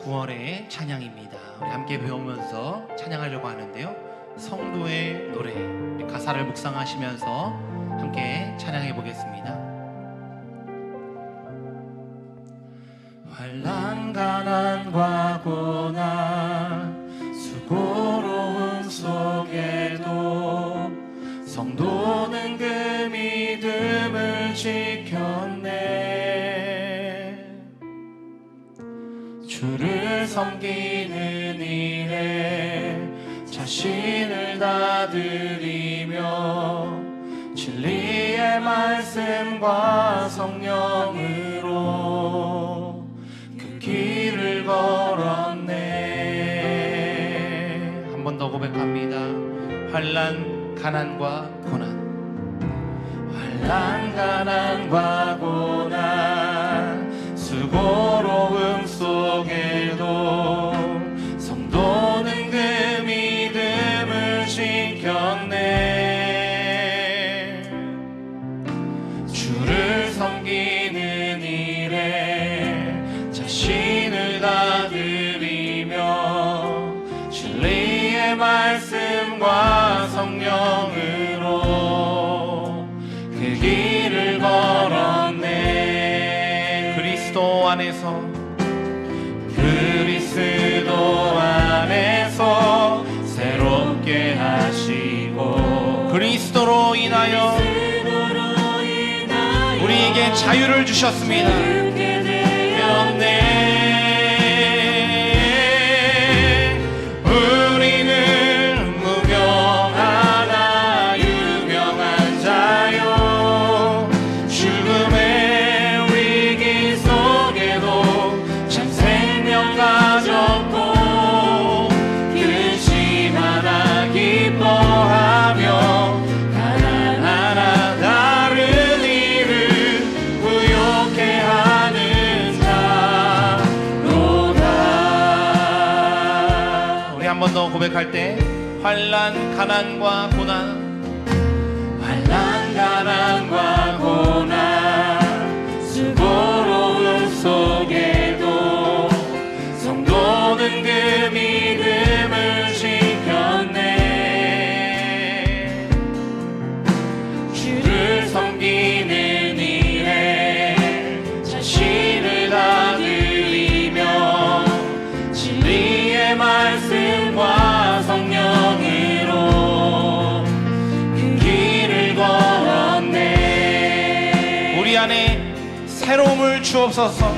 9월의 찬양입니다. 우리 함께 배우면서 찬양하려고 하는데요. 성도의 노래 가사를 묵상하시면서 함께 찬양해 보겠습니다. 환란 가난과 고 섬기는 일에 자신을 다 드리며 진리의 말씀과 성령으로 그 길을 걸었네. 한 번 더 고백합니다. 환란 가난과 고난. 환란 가난과 고난. 수고로 주를 섬기는 일에 자신을 다 드리며 진리의 말씀과 성령으로 그 길을 걸었네. 그리스도 안에서 그리스도 안에서 새롭게 하시고 그리스도로 인하여 자유를 주셨습니다. 고백할 때 환란, 가난과 고난 주옵소서.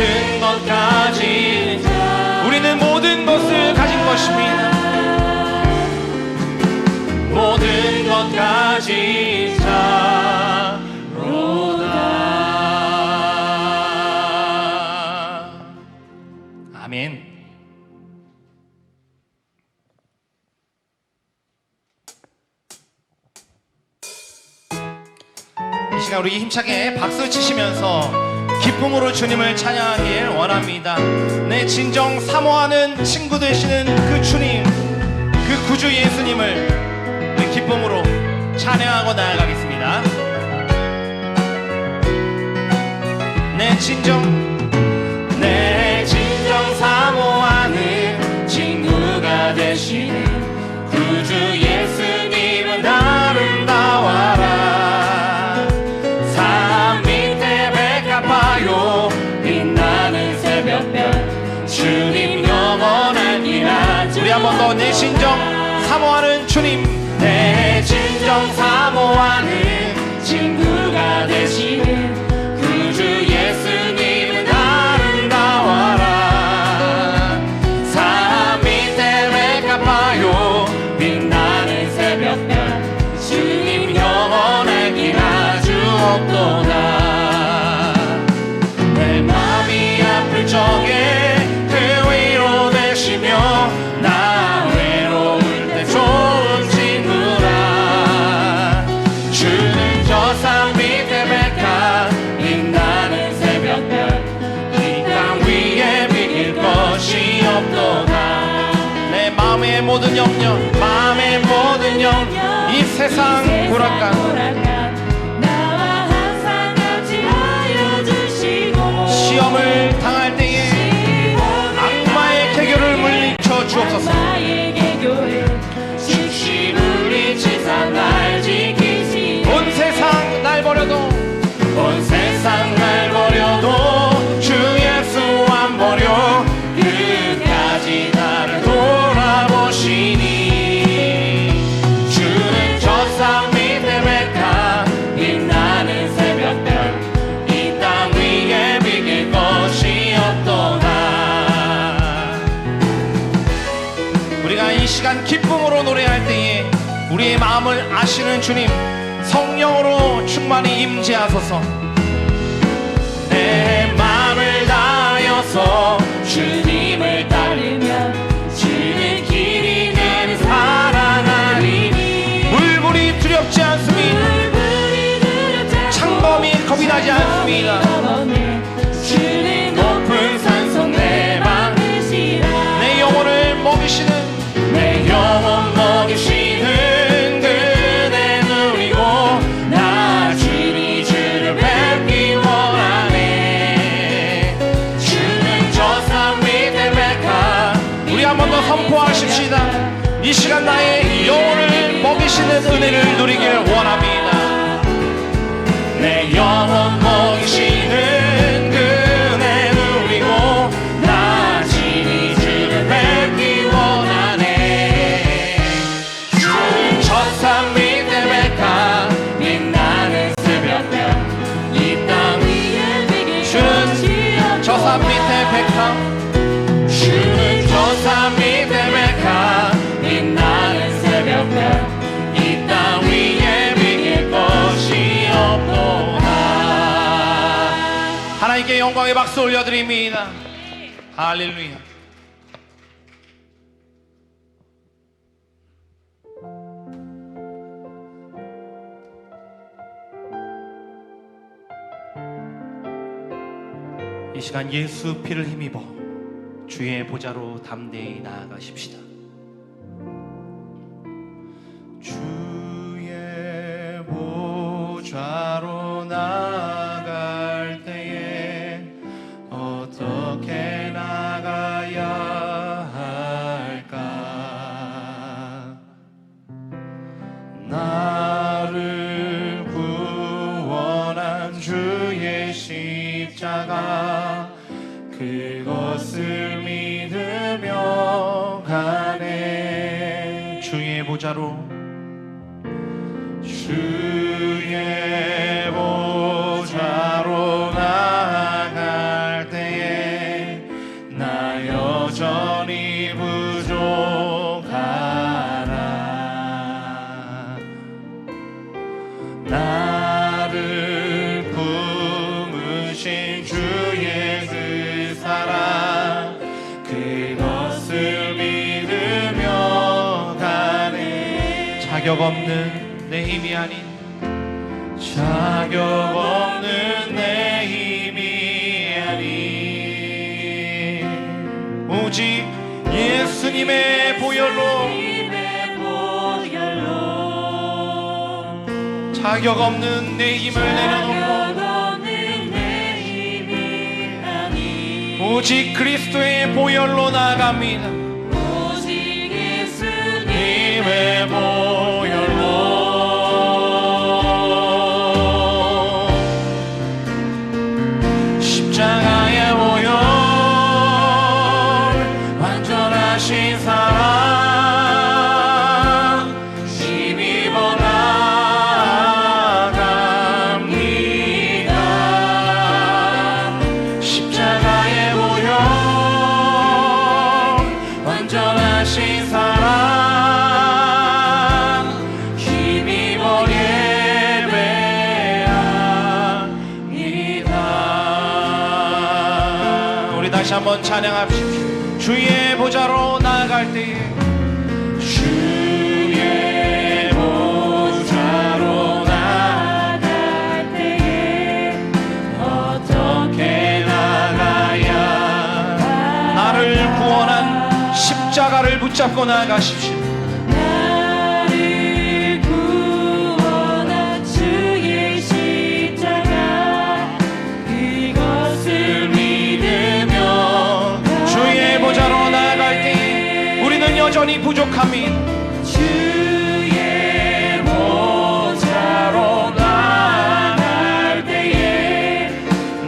모든 것까지. 우리는 모든 것을 가진 것입니다. 모든 것까지 자 우리 힘차게 박수 치시면서 기쁨으로 주님을 찬양하길 원합니다. 내 진정 사모하는 친구 되시는 그 주님, 그 구주 예수님을 기쁨으로 찬양하고 나아가겠습니다. 내 진정 진정 사모하는 주님. 내 진정 사모하는 친구가 되시 마음의 모든 염려 마음의 모든 염이 세상 불악간. 마음을 아시는 주님 성령으로 충만히 임재하소서. 내 마음을 다여서 주님을 따르면 주는 길이 내는 살아나리니. 물불이 두렵지 않습니다. 창범이 겁이 나지 않습니다. 주시는 은혜를 영광의 박수 올려드립니다. 할렐루야. 이 시간 예수 피를 힘입어 주의 보좌로 담대히 나아가십시다. 주의 보좌로. 주의 없는 내 힘이 아닌 자격 없는 내 힘이 아닌 오직 예수님의 보혈로 자격 없는 내 힘을 내려놓고 오직 그리스도의 보혈로 나갑니다. 하신 사랑 힘입어 나갑니다. 십자가의 보혈 완전하신 사랑 다시 한번 찬양합시다. 주의 나아갈 때에 나를 구원한 십자가를 붙잡고 나가십시오 여전히 부족합니다 주의 보좌로 나갈 때에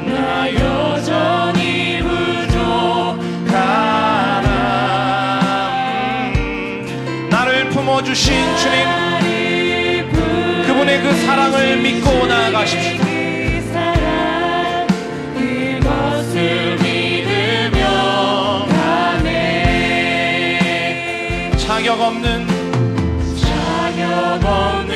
나 여전히 부족하나. 음, 나를 품어주신 주님 그분의 그 사랑을 믿고 나아가십시오 자격 없는 자격 없는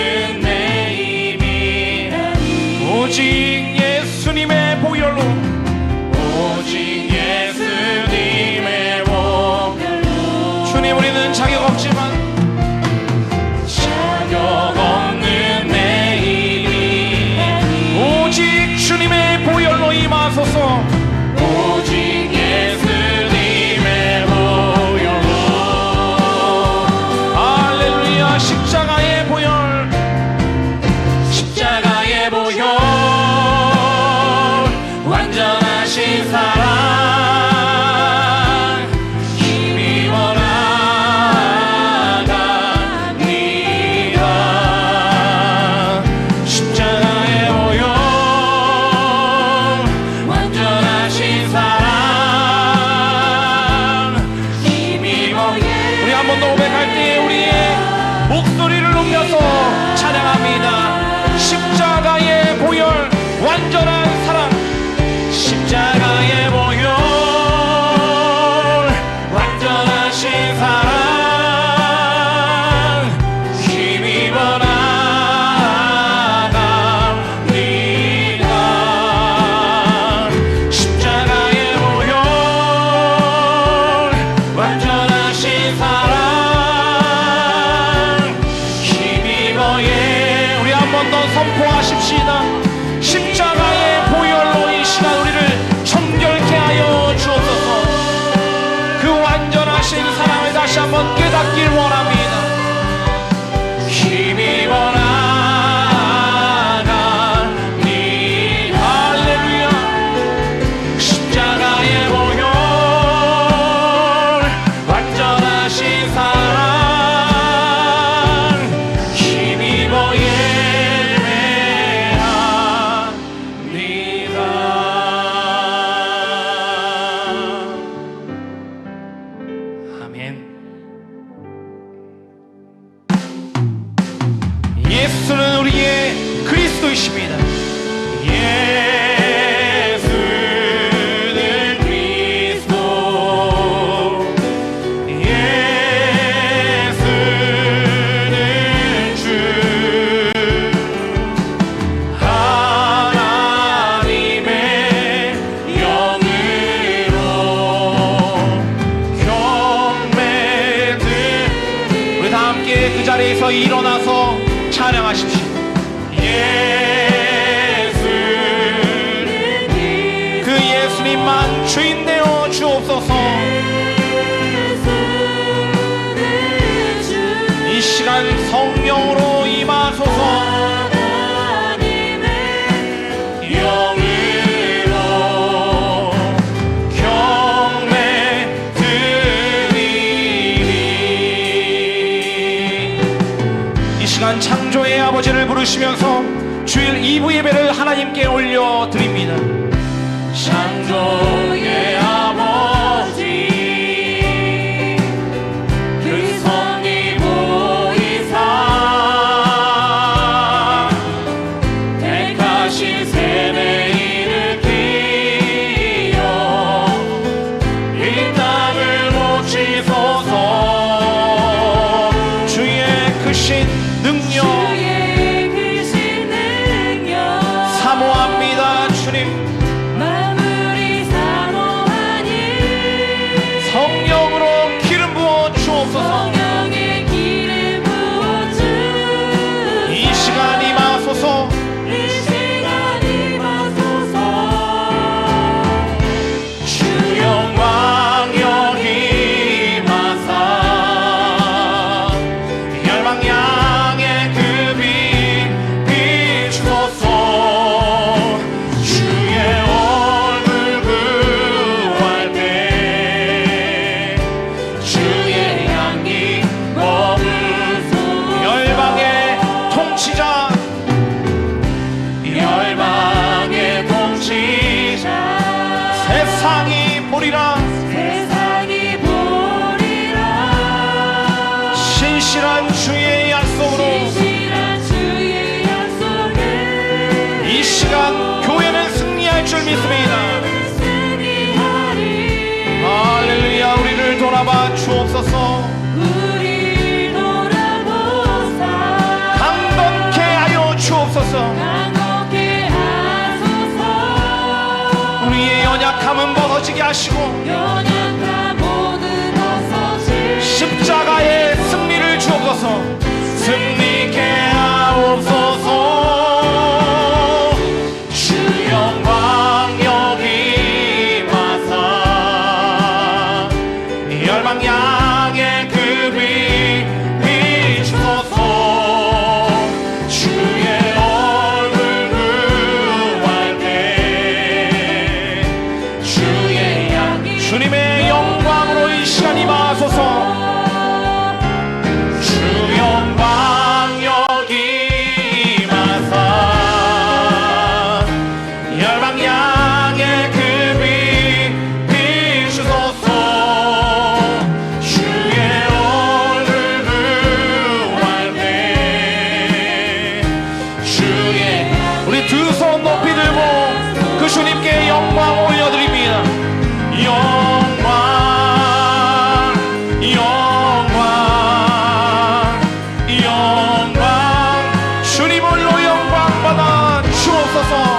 더 선포하십시다 자리에서 일어나 창조의 아버지를 부르시면서 주일 2부 예배를 하나님께 올려드립니다. 창조의 아버지. 시작. 연약함은 벗어지게 하시고 연약함 모든 벗어지 십자가의 승리를 주옵소서. 날마다 주옵소서.